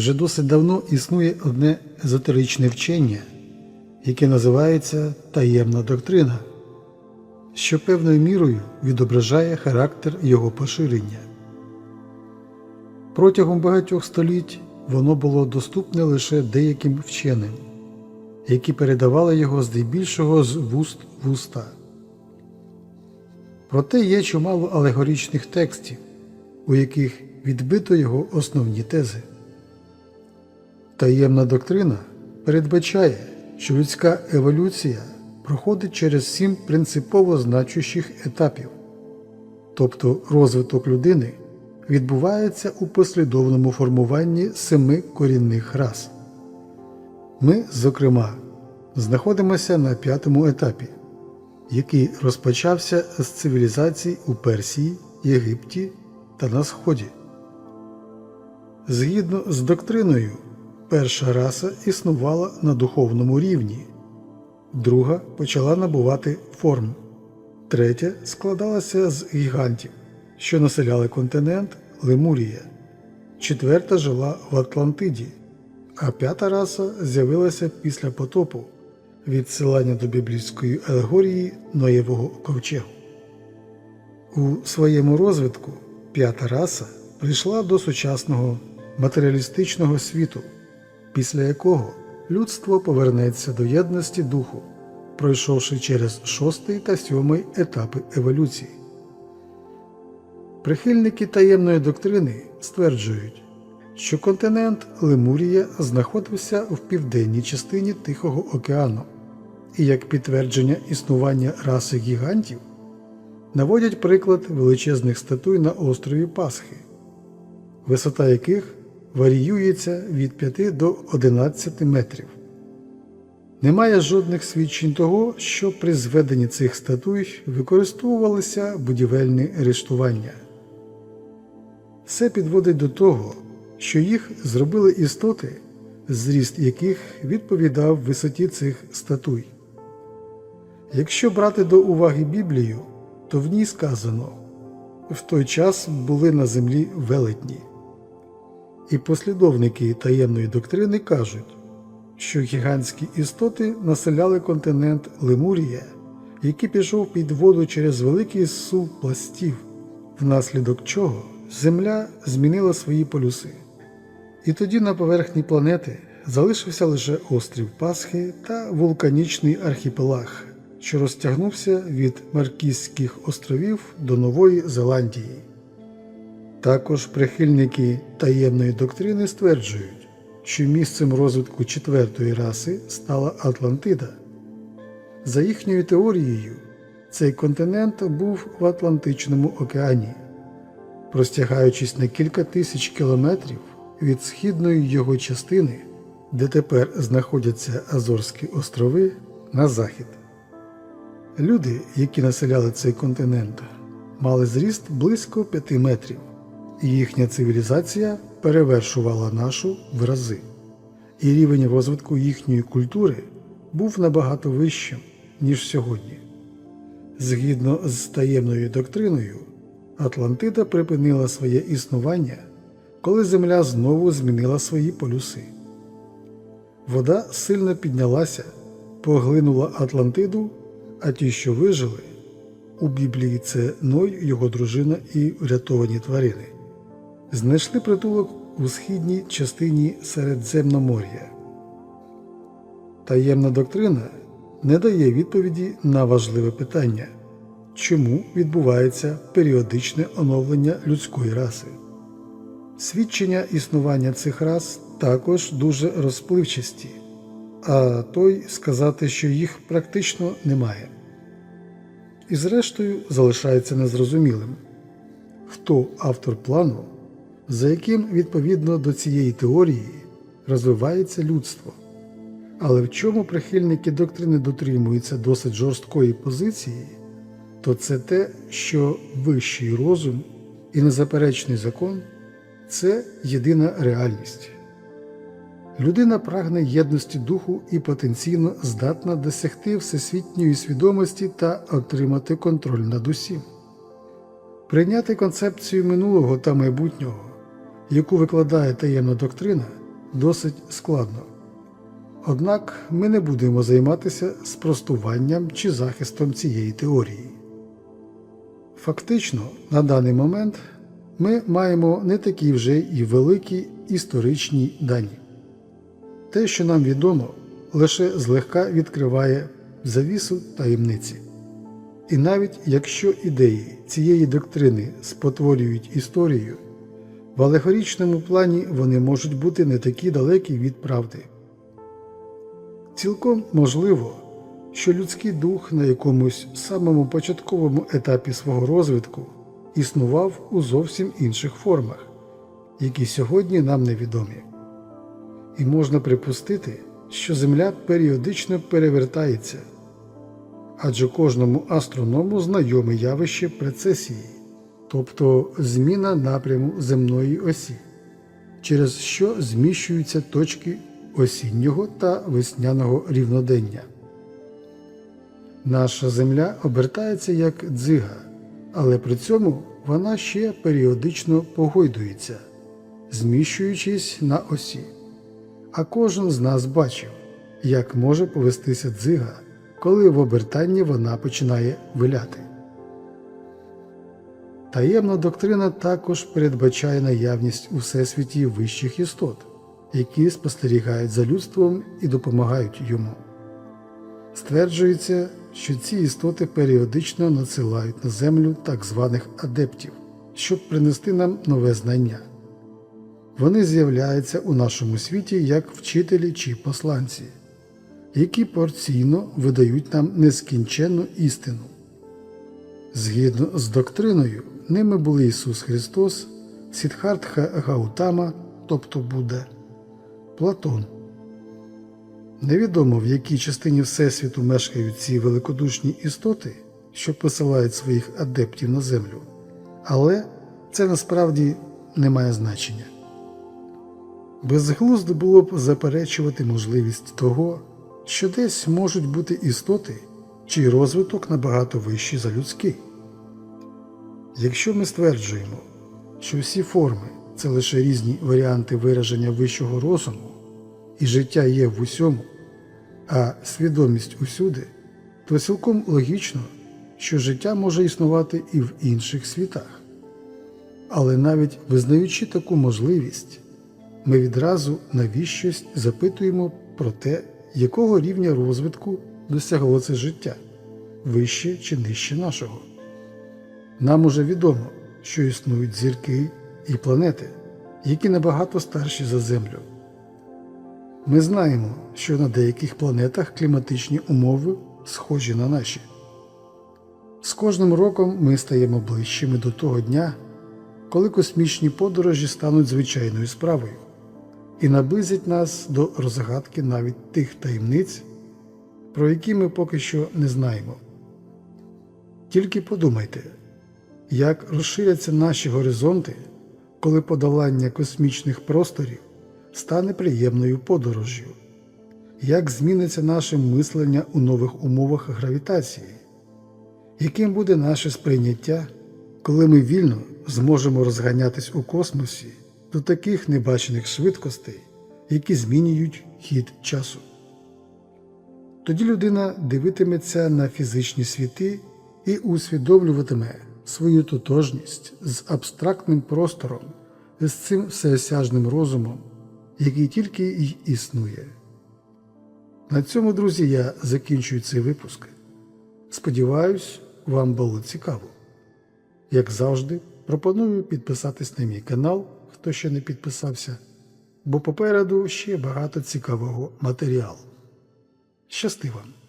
Вже досить давно існує одне езотеричне вчення, яке називається таємна доктрина, що певною мірою відображає характер його поширення. Протягом багатьох століть воно було доступне лише деяким вченим, які передавали його здебільшого з вуст в уста. Проте є чимало алегоричних текстів, у яких відбито його основні тези. Таємна доктрина передбачає, що людська еволюція проходить через сім принципово значущих етапів, тобто розвиток людини відбувається у послідовному формуванні семи корінних рас. Ми, зокрема, знаходимося на п'ятому етапі, який розпочався з цивілізацій у Персії, Єгипті та на Сході. Згідно з доктриною, перша раса існувала на духовному рівні, друга почала набувати форм, третя складалася з гігантів, що населяли континент Лемурія, четверта жила в Атлантиді, а п'ята раса з'явилася після потопу відсилання до біблійської алегорії Ноєвого ковчегу. У своєму розвитку п'ята раса прийшла до сучасного матеріалістичного світу, після якого людство повернеться до єдності духу, пройшовши через шостий та сьомий етапи еволюції. Прихильники таємної доктрини стверджують, що континент Лемурія знаходився в південній частині Тихого океану, і як підтвердження існування раси гігантів наводять приклад величезних статуй на острові Пасхи, висота яких варіюється від 5 до 11 метрів. Немає жодних свідчень того, що при зведенні цих статуй використовувалися будівельні рештування. Все підводить до того, що їх зробили істоти, зріст яких відповідав висоті цих статуй. Якщо брати до уваги Біблію, то в ній сказано в той час були на землі велетні. І послідовники таємної доктрини кажуть, що гігантські істоти населяли континент Лемурія, який пішов під воду через великий сув пластів, внаслідок чого Земля змінила свої полюси. І тоді на поверхні планети залишився лише острів Пасхи та вулканічний архіпелаг, що розтягнувся від Маркізьких островів до Нової Зеландії. Також прихильники таємної доктрини стверджують, що місцем розвитку четвертої раси стала Атлантида. За їхньою теорією, цей континент був в Атлантичному океані, простягаючись на кілька тисяч кілометрів від східної його частини, де тепер знаходяться Азорські острови, на захід. Люди, які населяли цей континент, мали зріст близько 5 метрів, їхня цивілізація перевершувала нашу в рази, і рівень розвитку їхньої культури був набагато вищим, ніж сьогодні. Згідно з таємною доктриною, Атлантида припинила своє існування, коли Земля знову змінила свої полюси. Вода сильно піднялася, поглинула Атлантиду, а ті, що вижили, у Біблії це Ной, його дружина і врятовані тварини, знайшли притулок у східній частині Середземномор'я. Таємна доктрина не дає відповіді на важливе питання, чому відбувається періодичне оновлення людської раси. Свідчення існування цих рас також дуже розпливчасті, а той сказати, що їх практично немає. І зрештою залишається незрозумілим, хто автор плану, за яким відповідно до цієї теорії розвивається людство. Але в чому прихильники доктрини дотримуються досить жорсткої позиції, то це те, що вищий розум і незаперечний закон це єдина реальність. Людина прагне єдності духу і потенційно здатна досягти всесвітньої свідомості та отримати контроль над усім. Прийняти концепцію минулого та майбутнього, яку викладає таємна доктрина, досить складно. Однак ми не будемо займатися спростуванням чи захистом цієї теорії. Фактично, на даний момент ми маємо не такі вже і великі історичні дані. Те, що нам відомо, лише злегка відкриває завісу таємниці. І навіть якщо ідеї цієї доктрини спотворюють історію, в алегорічному плані вони можуть бути не такі далекі від правди. Цілком можливо, що людський дух на якомусь самому початковому етапі свого розвитку існував у зовсім інших формах, які сьогодні нам невідомі. І можна припустити, що Земля періодично перевертається, адже кожному астроному знайоме явище прецесії, тобто зміна напряму земної осі, через що зміщуються точки осіннього та весняного рівнодення. Наша Земля обертається як дзига, але при цьому вона ще періодично погойдується, зміщуючись на осі. А кожен з нас бачив, як може повестися дзига, коли в обертанні вона починає виляти. Таємна доктрина також передбачає наявність у всесвіті вищих істот, які спостерігають за людством і допомагають йому. Стверджується, що ці істоти періодично надсилають на землю так званих адептів, щоб принести нам нове знання. Вони з'являються у нашому світі як вчителі чи посланці, які порційно видають нам нескінченну істину. Згідно з доктриною, ними були Ісус Христос, Сідхартха Гаутама, тобто Будда, Платон. Невідомо в якій частині Всесвіту мешкають ці великодушні істоти, що посилають своїх адептів на землю, але це насправді не має значення. Безглуздо було б заперечувати можливість того, що десь можуть бути істоти, чий розвиток набагато вищий за людський. Якщо ми стверджуємо, що всі форми це лише різні варіанти вираження вищого розуму, і життя є в усьому, а свідомість усюди, то цілком логічно, що життя може існувати і в інших світах. Але навіть визнаючи таку можливість, ми відразу навіщось запитуємо про те, якого рівня розвитку досягло це життя, вище чи нижче нашого. Нам уже відомо, що існують зірки і планети, які набагато старші за Землю. Ми знаємо, що на деяких планетах кліматичні умови схожі на наші. З кожним роком ми стаємо ближчими до того дня, коли космічні подорожі стануть звичайною справою і наблизять нас до розгадки навіть тих таємниць, про які ми поки що не знаємо. Тільки подумайте, як розширяться наші горизонти, коли подолання космічних просторів стане приємною подорожжю, як зміниться наше мислення у нових умовах гравітації, яким буде наше сприйняття, коли ми вільно зможемо розганятись у космосі до таких небачених швидкостей, які змінюють хід часу. Тоді людина дивитиметься на фізичні світи і усвідомлюватиме свою тотожність з абстрактним простором, з цим всеосяжним розумом, який тільки й існує. На цьому, друзі, я закінчую цей випуск. Сподіваюсь, вам було цікаво. Як завжди, пропоную підписатись на мій канал, хто ще не підписався, бо попереду ще багато цікавого матеріалу. Щасти вам!